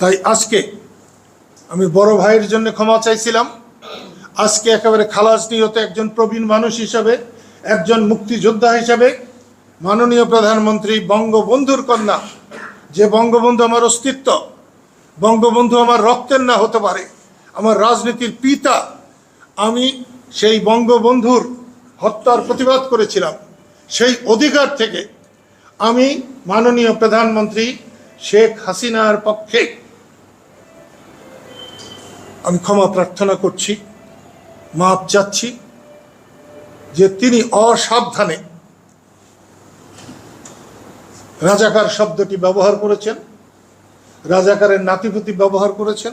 তাই আজকে আমি বড় ভাইয়ের জন্য ক্ষমা চাইছিলাম। আজকে একেবারে খালাস নিহত একজন প্রবীণ মানুষ হিসাবে, একজন মুক্তিযোদ্ধা হিসাবে মাননীয় প্রধানমন্ত্রী বঙ্গবন্ধুর কন্যা। যে বঙ্গবন্ধু আমার অস্তিত্ব, বঙ্গবন্ধু আমার রক্তের না হতে পারে, আমার রাজনীতির পিতা, আমি সেই বঙ্গবন্ধুর হত্যার প্রতিবাদ করেছিলাম। সেই অধিকার থেকে আমি মাননীয় প্রধানমন্ত্রী শেখ হাসিনার পক্ষে আমি ক্ষমা প্রার্থনা করছি মাপ চাচ্ছি যে তিনি অসাবধানে রাজাকার শব্দটি ব্যবহার করেছেন, রাজাকারের নাতিপুতি ব্যবহার করেছেন।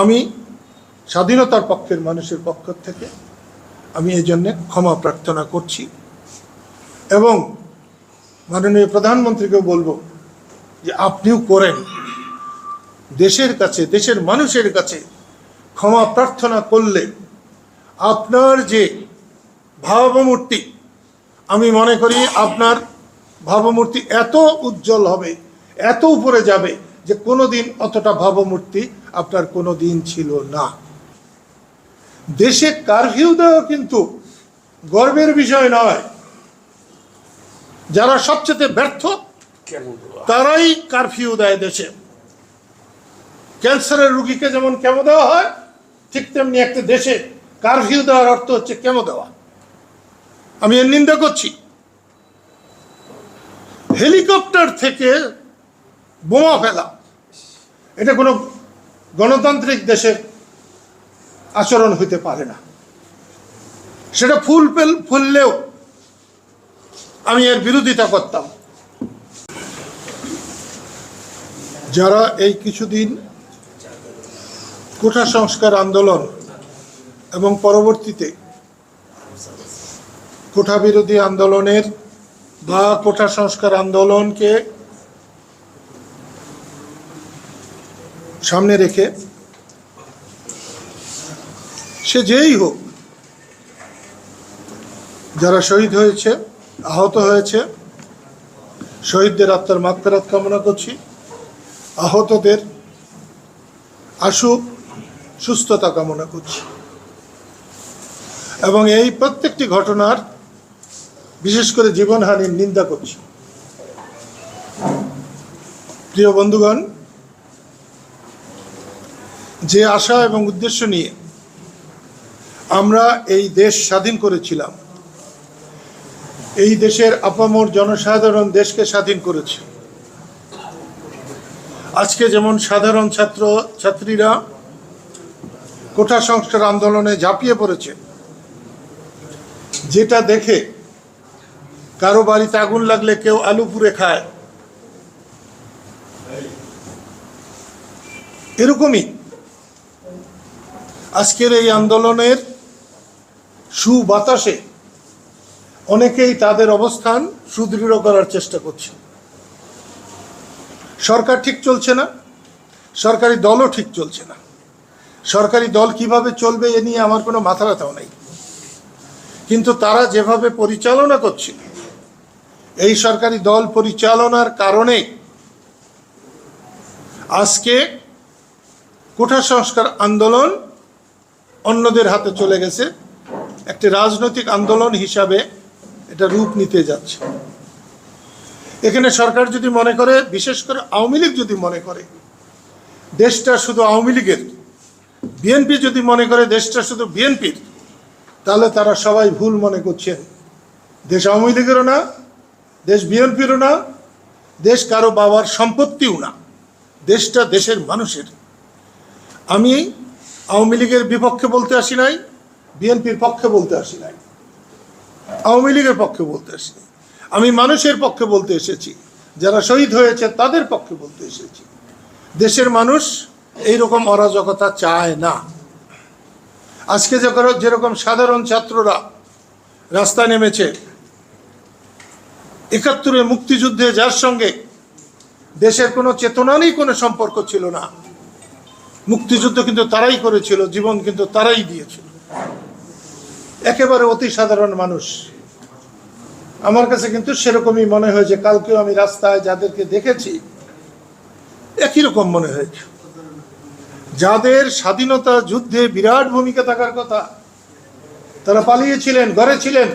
আমি স্বাধীনতার পক্ষের মানুষের পক্ষ থেকে আমি এই জন্যে ক্ষমা প্রার্থনা করছি এবং মাননীয় প্রধানমন্ত্রীকেও বলব যে আপনিও করেন। দেশের কাছে দেশের মানুষের কাছে ক্ষমা প্রার্থনা করলে আপনার যে ভাবমূর্তি আমি মনে করি আপনার ভাবমূর্তি এত উজ্জ্বল হবে এত উপরে যাবে যে কোনো দিন অতটা ভাবমূর্তি আপনার কোনো দিন ছিল না। দেশে কারফিউ দেওয়া কিন্তু গর্বের বিষয় নয়। যারা সবচেয়ে ব্যর্থ তারাই কারফিউ দেয় দেশে। ক্যান্সারের রুগীকে যেমন কেমো দেওয়া হয়, ঠিক তেমনি একটা দেশে কারফিউ দেওয়ার অর্থ হচ্ছে কেমো দেওয়া। আমি এর নিন্দা করছি। হেলিকপ্টার থেকে বোমা ফেলা, এটা কোনো গণতান্ত্রিক দেশের আচরণ হইতে পারে না। সেটা ফুল ফুললেও আমি এর বিরোধিতা করতাম। যারা এই কিছুদিন কোঠা সংস্কার আন্দোলন এবং পরবর্তীতে কোঠা বিরোধী আন্দোলনের বা কোঠা সংস্কার আন্দোলনকে সামনে রেখে সে যেই হোক, যারা শহীদ হয়েছে, আহত হয়েছে, শহীদদের আত্মার মাত্রাত কামনা করছি। আহতদের আশু সুস্থতা কামনা করছি। এবং এই প্রত্যেকটি ঘটনার বিশেষ করে জীবনহানির নিন্দা করছি। প্রিয় বন্ধুগণ, যে আশা এবং উদ্দেশ্য নিয়ে আমরা এই দেশ স্বাধীন করেছিলাম, এই দেশের আপামর জনসাধারণ দেশকে স্বাধীন করেছে। আজকে যেমন সাধারণ ছাত্র, ছাত্রীরা কোঠা সংস্কার আন্দোলনে ঝাঁপিয়ে পড়েছে। যেটা দেখে কারও বাড়িতে আগুন লাগলে কেউ আলু পুড়ে খায়। এরকমই আজকের এই আন্দোলনের সুবাতাসে অনেকেই তাদের অবস্থান সুদৃঢ় করার চেষ্টা করছে। সরকার ঠিক চলছে না, সরকারি দলও ঠিক চলছে না। সরকারি দল কীভাবে চলবে এ নিয়ে আমার কোনো মাথা ব্যথাও নেই। কিন্তু তারা যেভাবে পরিচালনা করছে, এই সরকারি দল পরিচালনার কারণে আজকে কোঠা সংস্কার আন্দোলন অন্যদের হাতে চলে গেছে। একটি রাজনৈতিক আন্দোলন হিসাবে এটা রূপ নিতে যাচ্ছে। এখানে সরকার যদি মনে করে, বিশেষ করে আওয়ামী লীগ যদি মনে করে, দেশটা শুধু আওয়ামী লীগের বিএনপি যদি মনে করে দেশটা শুধু বিএনপির, তাহলে তারা সবাই ভুল মনে করছেন দেশ আওয়ামী লীগেরও না, দেশ বিএনপিরও না, দেশ কারও বাবার সম্পত্তিও না। দেশটা দেশের মানুষের। আমি আওয়ামী লীগের বিপক্ষে বলতে আসি নাই, বিএনপির পক্ষে বলতে আসি নাই। আওয়ামী লীগের পক্ষে বলতে আসি নাই। আমি মানুষের পক্ষে বলতে এসেছি, যারা শহীদ হয়েছে তাদের পক্ষে বলতে এসেছি। দেশের মানুষ এইরকম অরাজকতা চায় না। আজকে যখন যেরকম সাধারণ ছাত্ররা রাস্তায় নেমেছে একাত্তরে মুক্তিযুদ্ধে যার সঙ্গে দেশের কোনো চেতনা নেই কোনো সম্পর্ক ছিল না, মুক্তিযুদ্ধ কিন্তু তারাই করেছিল, জীবন কিন্তু তারাই দিয়েছিল। একেবারে অতি সাধারণ মানুষ। আমার কাছে কিন্তু সেরকমই মনে হয়েছে কালকেও আমি রাস্তায় যাদেরকে দেখেছি, একই রকম মনে হয়েছে। যাদের স্বাধীনতা যুদ্ধে বিরাট ভূমিকা থাকার কথা, তারা পালিয়েছিলেন, ঘরে ছিলেন।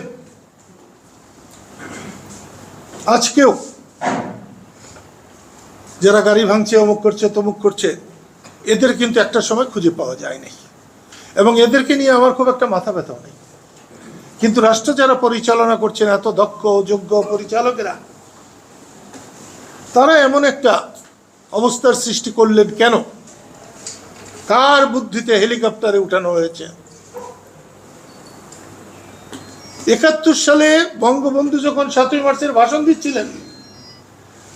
আজকেও যারা গাড়ি ভাঙছে, অমুক করছে, তমুক করছে, এদের কিন্তু একটা সময় খুঁজে পাওয়া যায় নাই। এবং এদেরকে নিয়ে আমার খুব একটা মাথা ব্যথাও নেই। কিন্তু রাষ্ট্র যারা পরিচালনা করছেন, এত দক্ষ, যোগ্য পরিচালকেরা, তারা এমন একটা অবস্থার সৃষ্টি করলেন কেন? কার বুদ্ধিতে হেলিকপ্টারে উঠানো হয়েছে? একাত্তর সালে বঙ্গবন্ধু যখন সাতই মার্চের ভাষণ দিচ্ছিলেন,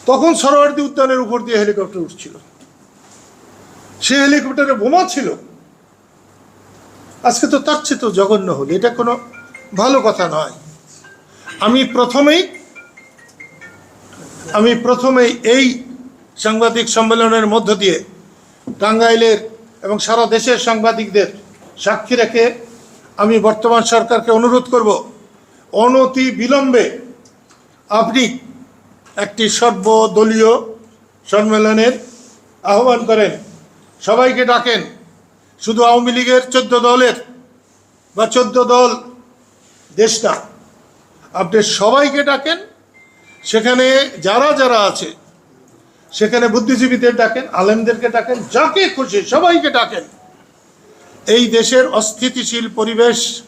তখন সরোয়ার্দী উদ্যানের উপর দিয়ে হেলিকপ্টার উঠছিল। সে হেলিকপ্টারে বোমা ছিল। আজকে তো তার চেয়ে তো জঘন্য হল, এটা কোনো ভালো কথা নয়। আমি প্রথমেই আমি প্রথমেই এই সাংবাদিক সম্মেলনের মধ্য দিয়ে টাঙ্গাইলের এবং সারা দেশের সাংবাদিকদের সাক্ষী রেখে আমি বর্তমান সরকারকে অনুরোধ করব, অনতি বিলম্বে আপনি একটি সর্বদলীয় সম্মেলনের আহ্বান করেন। সবাইকে ডাকেন। শুধু আওয়ামী লীগের চোদ্দ দলের বা চোদ্দ দল দেশটা আপনি সবাইকে ডাকেন। সেখানে যারা যারা আছে সেখানে বুদ্ধিজীবীদের ডাকেন, আলেমদেরকে ডাকেন, যাকে খুশি সবাইকে ডাকেন। এই দেশের অস্থিতিশীল পরিবেশ,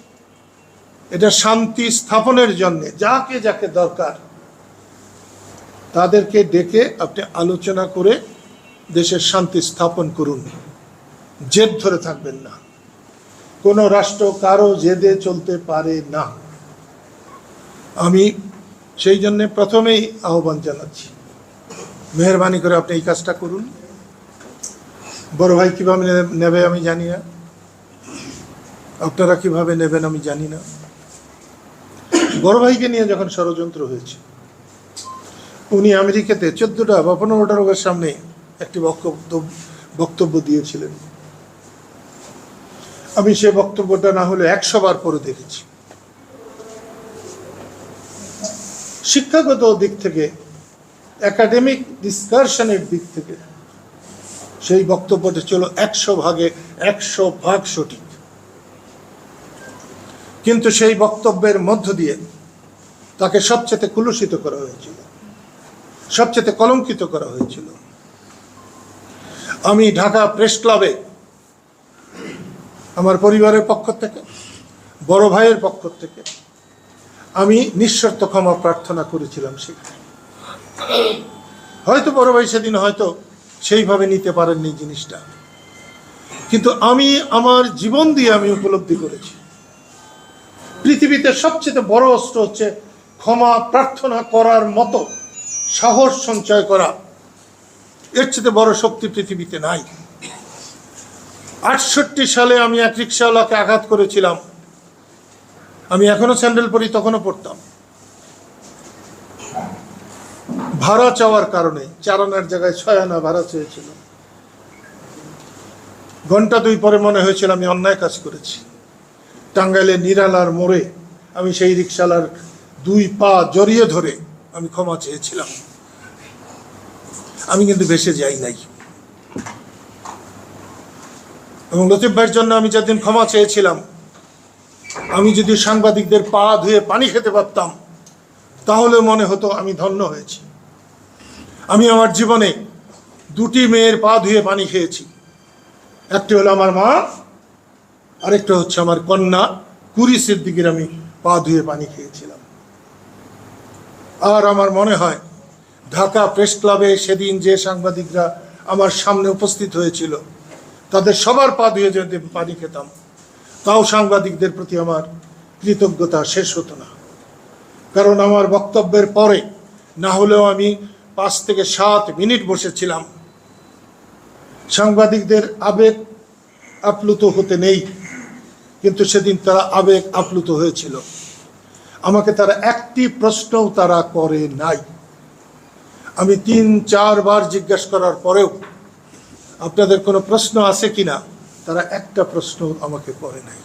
এটা শান্তি স্থাপনের জন্য, যাকে যাকে দরকার, তাদেরকে ডেকে আপনি আলোচনা করে দেশের শান্তি স্থাপন করুন। জেদ ধরে থাকবেন না। কোনো রাষ্ট্র কারও জেদে চলতে পারে না। আমি সেই জন্যে প্রথমেই আহ্বান জানাচ্ছি। মেহরবানি করে আপনি এই কাজটা করুন। বড় ভাই কীভাবে নেবে আমি জানি না। আপনারা কীভাবে নেবেন আমি জানি না। বড় ভাইকে নিয়ে যখন ষড়যন্ত্র হয়েছে, উনি আমেরিকাতে চোদ্দোটা বা পনেরোটা রোগের সামনে একটি বক্তব্য বক্তব্য দিয়েছিলেন। আমি সে বক্তব্যটা না হলে একশো বার পরে দেখেছি। শিক্ষাগত দিক থেকে একাডেমিক ডিসকাশনের দিক থেকে, সেই বক্তব্যটা ছিল একশো ভাগে একশো ভাগ সঠিক। কিন্তু সেই বক্তব্যের মধ্য দিয়ে তাকে সবচেয়ে কুলুষিত করা হয়েছিল, সবচেয়ে কলঙ্কিত করা হয়েছিল। আমি ঢাকা প্রেস ক্লাবে, আমার পরিবারের পক্ষ থেকে, বড় ভাইয়ের পক্ষ থেকে, আমি নিঃশর্ত ক্ষমা প্রার্থনা করেছিলাম সেখানে। হয়তো বড় ভাই সেদিন হয়তো সেইভাবে নিতে পারেননি জিনিসটা। কিন্তু আমি আমার জীবন দিয়ে আমি উপলব্ধি করেছি। পৃথিবীতে সবচেয়ে বড় অস্ত্র হচ্ছে ক্ষমা প্রার্থনা করার মতো সাহস সঞ্চয় করা। এর চেয়ে বড় শক্তি পৃথিবীতে নাই। আটষট্টি সালে আমি এক রিক্সাওয়ালাকে আঘাত করেছিলাম। আমি এখনও স্যান্ডেল পরি, তখনও পড়তাম ভাড়া চাওয়ার কারণে চার আনার জায়গায় ছয় আনা ভাড়া চেয়েছিল ঘণ্টা দুই পরে মনে হয়েছিল আমি অন্যায় কাজ করেছি। টাঙ্গাইলে নিরালার মোড়ে আমি সেই রিক্সালার দুই পা জড়িয়ে ধরে আমি ক্ষমা চেয়েছিলাম। আমি কিন্তু ভেসে যাই নাই। এবং লতিফ ভাইয়ের জন্য আমি যেদিন ক্ষমা চেয়েছিলাম, আমি যদি সাংবাদিকদের পা ধুয়ে পানি খেতে পারতাম, তাহলে মনে হতো আমি ধন্য হয়েছি। আমি আমার জীবনে দুটি মেয়ের পা ধুয়ে পানি খেয়েছি। একটি হলো আমার মা, আরেকটা হচ্ছে আমার কন্যা। কুড়ি সিদ্দিকের আমি পা ধুয়ে পানি খেয়েছিলাম। আর আমার মনে হয়, ঢাকা প্রেস ক্লাবে সেদিন যে সাংবাদিকরা আমার সামনে উপস্থিত হয়েছিল, তাদের সবার পা ধুয়ে যদি পানি খেতাম, তাও সাংবাদিকদের প্রতি আমার কৃতজ্ঞতা শেষ হতো না। কারণ আমার বক্তব্যের পরে না হলেও আমি পাঁচ থেকে সাত মিনিট বসেছিলাম। সাংবাদিকদের আবেগ আপ্লুত হতে নেই, কিন্তু সেদিন তারা আবেগ আপ্লুত হয়েছিল। আমাকে তারা একটি প্রশ্নও তারা করে নাই। আমি তিন চারবার জিজ্ঞাসা করার পরেও, আপনাদের কোনো প্রশ্ন আছে কিনা? তারা একটা প্রশ্ন আমাকে করে নাই।